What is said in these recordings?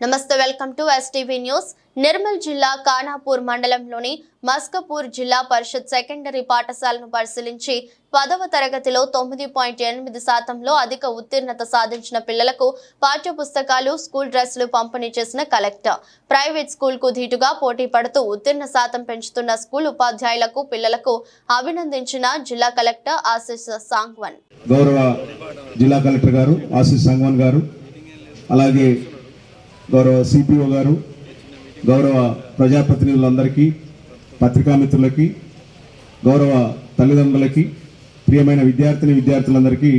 నమస్తే welcome to STV news Nirmal జిల్లా కానాపూర్ మండలంలోని మస్కపూర్ జిల్లా పరిషత్ సెకండరీ పాఠశాలను పరిశీలించి పదవ తరగతిలో తొమ్మిది పాయింట్ ఎనిమిది శాతంలో అధిక ఉత్తీర్ణత సాధించిన పిల్లలకు పాఠ్య పుస్తకాలు స్కూల్ డ్రెస్సులు పంపిణీ చేసిన కలెక్టర్. ప్రైవేట్ స్కూల్కు ధీటుగా పోటీ పడుతూ ఉత్తీర్ణ శాతం పెంచుతున్న స్కూల్ ఉపాధ్యాయులకు పిల్లలకు అభినందించిన జిల్లా కలెక్టర్ ఆశిష్ సాంగ్వన్. గౌరవ జిల్లా కలెక్టర్ గారు గారు అలాగే గౌరవ సిపిఓ గారు గౌరవ ప్రజాప్రతినిధులందరికీ పత్రికా మిత్రులకి గౌరవ తల్లిదండ్రులకి ప్రియమైన విద్యార్థిని విద్యార్థులందరికీ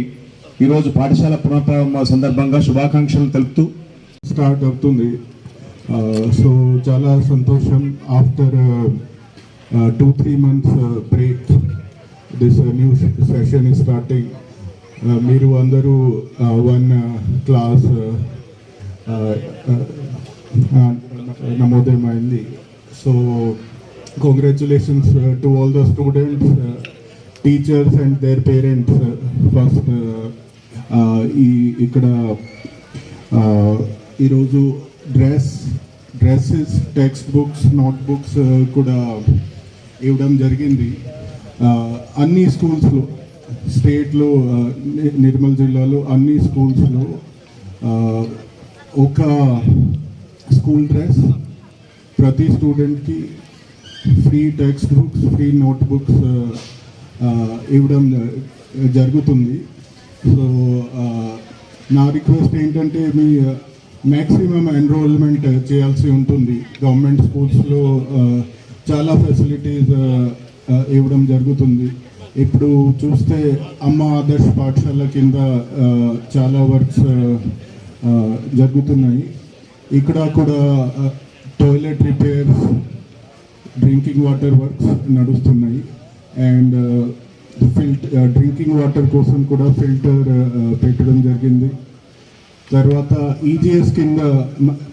ఈరోజు పాఠశాల పునఃప్రారంభ సందర్భంగా శుభాకాంక్షలు తెలుపుతూ స్టార్ట్ అవుతుంది. సో చాలా సంతోషం after two three months break this new session is starting మీరు అందరూ one class నమోదయమైంది. So congratulations to all the students teachers and their parents first ఈ ఇక్కడ ఈరోజు dress dresses text books note books కూడా ఇవ్వడం జరిగింది. అన్ని స్కూల్స్లో స్టేట్లో ని- నిర్మల్ జిల్లాలో అన్ని స్కూల్స్లో ఒక స్కూల్ డ్రెస్ ప్రతి స్టూడెంట్కి free text books free note books ఇవ్వడం uh, జరుగుతుంది. సో uh, నా రిక్వెస్ట్ ఏంటంటే మీ uh, మ్యాక్సిమం ఎన్రోల్మెంట్ చేయాల్సి ఉంటుంది. గవర్నమెంట్ స్కూల్స్లో చాలా ఫెసిలిటీస్ ఇవ్వడం జరుగుతుంది. ఇప్పుడు చూస్తే అమ్మ ఆదర్శ్ పాఠశాల కింద చాలా వర్క్స్ జరుగుతున్నాయి. ఇక్కడ కూడా toilet repairs drinking water works నడుస్తున్నాయి. అండ్ ఫిల్టర్ డ్రింకింగ్ వాటర్ కోసం కూడా ఫిల్టర్ పెట్టడం జరిగింది. తర్వాత ఈజీఎస్ కింద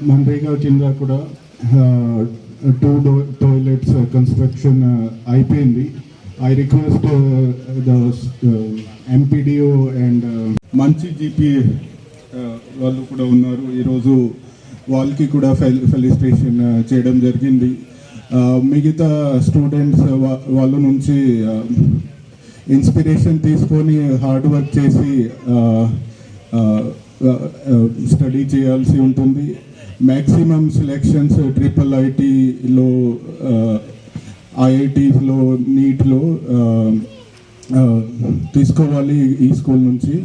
మన్రేగా కింద కూడా టూ టాయిలెట్స్ కన్స్ట్రక్షన్ అయిపోయింది. I request the MPDO and మంచి జీపీ వాళ్ళు కూడా ఉన్నారు. ఈరోజు వాళ్ళకి కూడా ఫెల్ ఫెలిస్ట్రేషన్ చేయడం జరిగింది. మిగతా స్టూడెంట్స్ వాళ్ళ నుంచి ఇన్స్పిరేషన్ తీసుకొని హార్డ్ వర్క్ చేసి స్టడీ చేయాల్సి ఉంటుంది. మ్యాక్సిమం సెలెక్షన్స్ ట్రిపుల్ ఐటీలో ఐఐటీస్లో నీట్లో తీసుకోవాలి ఈ స్కూల్ నుంచి.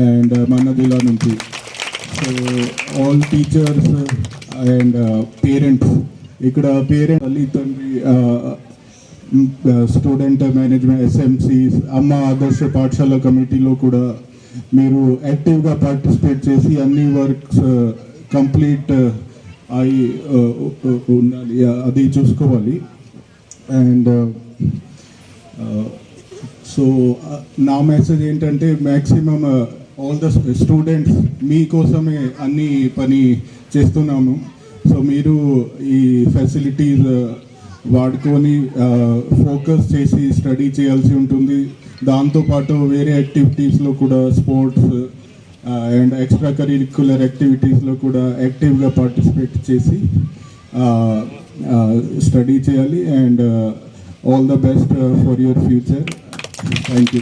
అండ్ మన నుంచి so all teachers and parents ఇక్కడ పేరెంట్ తల్లి తండ్రి స్టూడెంట్ మేనేజ్మెంట్ ఎస్ఎంసీస్ అమ్మ ఆదర్శ పాఠశాల కమిటీలో కూడా మీరు యాక్టివ్గా పార్టిసిపేట్ చేసి అన్ని వర్క్స్ కంప్లీట్ అయి ఉండాలి అది చూసుకోవాలి అండ్ సో నా మెసేజ్ ఏంటంటే మ్యాక్సిమం ఆల్ ద స్టూడెంట్స్ మీకోసమే అన్ని పని చేస్తున్నాము. సో మీరు ఈ ఫెసిలిటీస్ uh, వాడుకొని uh, ఫోకస్ చేసి స్టడీ చేయాల్సి ఉంటుంది. దాంతోపాటు వేరే యాక్టివిటీస్లో కూడా స్పోర్ట్స్ అండ్ ఎక్స్ట్రా కరిక్యులర్ యాక్టివిటీస్లో కూడా యాక్టివ్గా పార్టిసిపేట్ చేసి uh, స్టడీ చేయాలి. And all the best for your future thank you